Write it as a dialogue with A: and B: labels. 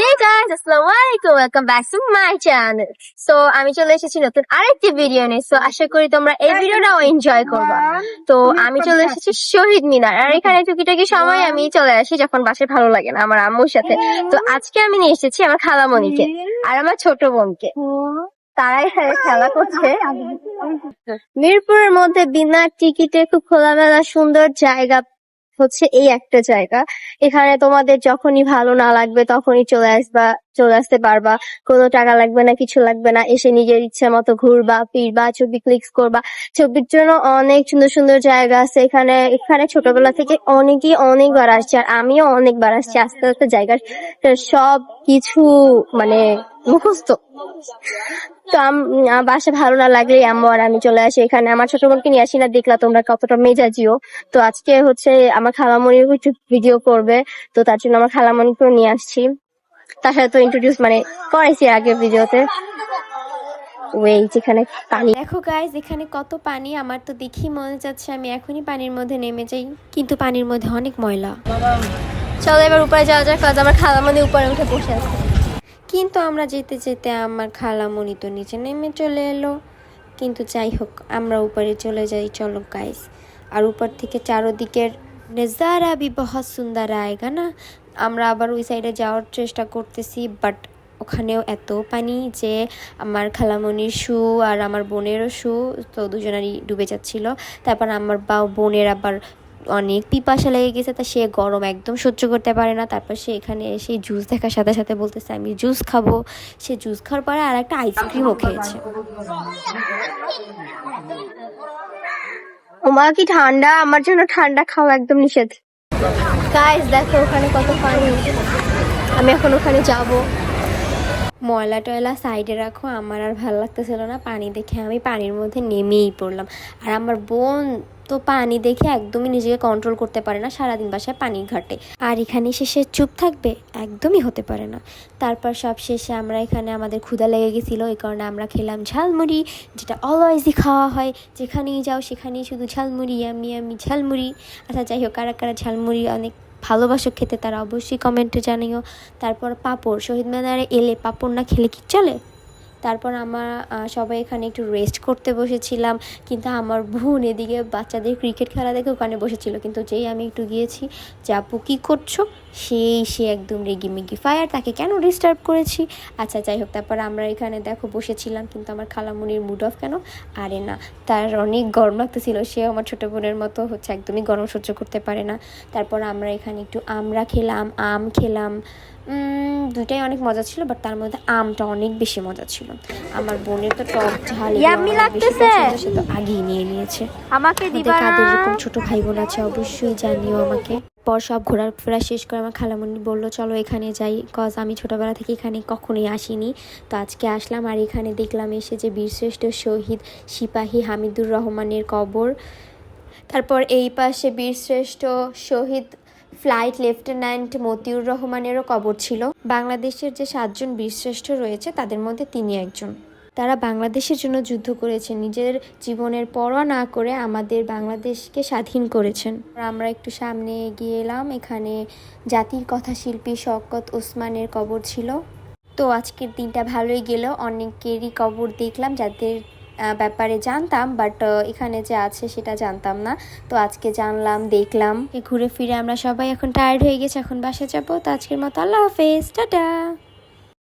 A: Hey guys, আসসালামু আলাইকুম welcome back to my channel so আমি চলে এসেছি নতুন আরেকটি ভিডিও নিয়ে। সো আশা করি তোমরা এই ভিডিওটাও এনজয় করবা। তো আমি চলে এসেছি শহীদ মিনার। আর এখানে টুকিটাকি সময় আমি চলে আসি যখন বাসে ভালো লাগে না আমার আম্মুর সাথে। তো আজকে আমি নিয়ে এসেছি আমার খালামণিকে আর আমার ছোট বোনকে। তারাই এখানে খেলা করছে। মিরপুরের মধ্যে বিনা টিকিটে খুব খোলামেলা সুন্দর জায়গা হচ্ছে এই একটা জায়গা। এখানে তোমাদের যখনই ভালো না লাগবে তখনই চলে আসবা, চলে আসতে পারবা। কোনো টাকা লাগবে না, কিছু লাগবে না। এসে নিজের ইচ্ছে মতো ঘুরবা, ফিরবা, ছবি ক্লিক করবা। ছবির জন্য অনেক সুন্দর সুন্দর জায়গা আছে। এখানে এখানে ছোটবেলা থেকে অনেকেই অনেকবার আসছে আর আমিও অনেকবার আসছি। আস্তে আস্তে জায়গার সব কিছু মানে মুখস্থ। তো আমার বাসা ভালো না লাগলে আম্মু আর আমি চলে আসি এখানে। আমার ছোট বোনকে নিয়ে আসি না দেখলা তোমরা কতটা মেজাজিও। তো আজকে হচ্ছে আমার খালামণির একটু ভিডিও করবে তো তার জন্য আমার খালামণিকেও নিয়ে আসছি। তার সাথে তো ইন্ট্রোডিউস মানে করাইছি আগের ভিডিওতে ওই যেখানে পানি।
B: দেখো গাইজ এখানে কত পানি আমার তো দেখি মনে যাচ্ছে আমি এখনই পানির মধ্যে নেমে যাই কিন্তু পানির মধ্যে অনেক ময়লা।
A: চলো এবার উপরে যাওয়া যাক আমার খালামণি উপরে উঠে বসে আছে।
B: কিন্তু আমরা যেতে যেতে আমার খালামণি তো নিচে নেমে চলে এলো। কিন্তু যাই হোক, আমরা উপরে চলে যাই। চলো গাইজ আর উপর থেকে চারোদিকের নেজারা বি সুন্দর আয়গা না? আমরা আবার ওই সাইডে যাওয়ার চেষ্টা করতেছি বাট ওখানেও এত পানি যে আমার খালামণির শু আর আমার বোনেরও শু, তো দুজনারই ডুবে যাচ্ছিল। তারপর আমার বা বোনের আবার অনেক পিপাসা লেগে গেছে তা সে গরম একদম সহ্য করতে পারে না। তারপর সে এখানে এসে জুস দেখার সাথে সাথে বলতেছে আমি জুস খাব। সে জুস খাওয়ার পরে আর একটা আইসক্রিমও খেয়েছে।
A: ওমা কি ঠান্ডা। আমার জন্য ঠান্ডা খাওয়া একদম নিষেধ। গাইস দেখো ওখানে কত পানি আমি এখন ওখানে যাব।
B: ময়লা টয়লা সাইডে রাখো আমার আর ভালো লাগতেছিল না। পানি দেখে আমি পানির মধ্যে নেমেই পড়লাম। আর আমার বোন তো পানি দেখে একদমই নিজেকে কন্ট্রোল করতে পারে না সারাদিন বাসায় পানি ঘাটে। আর এখানে শেষে চুপ থাকবে একদমই হতে পারে না। তারপর সব শেষে আমরা এখানে আমাদের ক্ষুধা লেগে গেছিল, এই কারণে আমরা খেলাম ঝালমুড়ি, যেটা অলওয়েজই খাওয়া হয়। যেখানেই যাও সেখানেই শুধু ঝালমুড়ি আমি আমি ঝালমুড়ি। আচ্ছা যাই হোক, কারা কারা ঝালমুড়ি অনেক ভালোবাসো খেতে তারা অবশ্যই কমেন্টে জানিও। তারপর পাপড়, শহীদ মিনারে এলে পাপড় না খেলে কি চলে? তারপর আমার সবাই এখানে একটু রেস্ট করতে বসেছিলাম। কিন্তু আমার বোন এদিকে বাচ্চাদের ক্রিকেট খেলা দেখে ওখানে বসেছিল। কিন্তু যেই আমি একটু গিয়েছি, যে আপু কী করছ? সেই, সে একদম রেগি মেগি ফায়ার তাকে কেন ডিস্টার্ব করেছি? আচ্ছা যাই হোক, তারপর আমরা এখানে দেখো বসেছিলাম। কিন্তু আমার খালামুনির মুড অফ কেন? আরে না, তার অনেক গরম লাগতেছিল। সে আমার ছোটো বোনের মতো হচ্ছে একদমই গরম সহ্য করতে পারে না। তারপর আমরা এখানে একটু আমরা খেলাম, আম খেলাম। উম, দুইটাই অনেক মজা ছিল বাট তার মধ্যে আমটা অনেক বেশি মজা ছিল। আমার বোনের তো টক ঝাল বেশি
A: লাগতেছে।
B: সে তো আগেই নিয়ে নিয়েছে।
A: আমাকে দিবা
B: কাদের এরকম ছোট ভাই বোন আছে অবশ্যই জানিও আমাকে। পর সব ঘোরাফেরা শেষ করে আমার খালামণি বলল চলো এখানে যাই কজ আমি ছোটবেলা থেকে এখানে কখনোই আসিনি। তো আজকে আসলাম আর এখানে দেখলাম এসে যে বীরশ্রেষ্ঠ শহীদ সিপাহী হামিদুর রহমানের কবর। তারপর এই পাশে বীরশ্রেষ্ঠ শহীদ ফ্লাইট লেফটেন্যান্ট মতিউর রহমানেরও কবর ছিল। বাংলাদেশের যে সাতজন বীরশ্রেষ্ঠ রয়েছে, তাদের মধ্যে তিনি একজন। তারা বাংলাদেশের জন্য যুদ্ধ করেছেন, নিজের জীবনের পরোয়া না করে আমাদের বাংলাদেশকে স্বাধীন করেছেন। আমরা একটু সামনে এগিয়ে এলাম, এখানে জাতির কথা শিল্পী শওকত ওসমানের কবর ছিল। তো আজকের দিনটা ভালোই গেল, অনেকেরই কবর দেখলাম, যাদের ব্যাপারে জানতাম বাট এখানে যে আছে সেটা জানতাম না। তো আজকে জানলাম, দেখলাম। ঘুরে ফিরে আমরা সবাই এখন টায়ার্ড হয়ে গেছে, এখন বাসা যাব। তো আজকের মতো আল্লাহ হাফেজ, টাটা।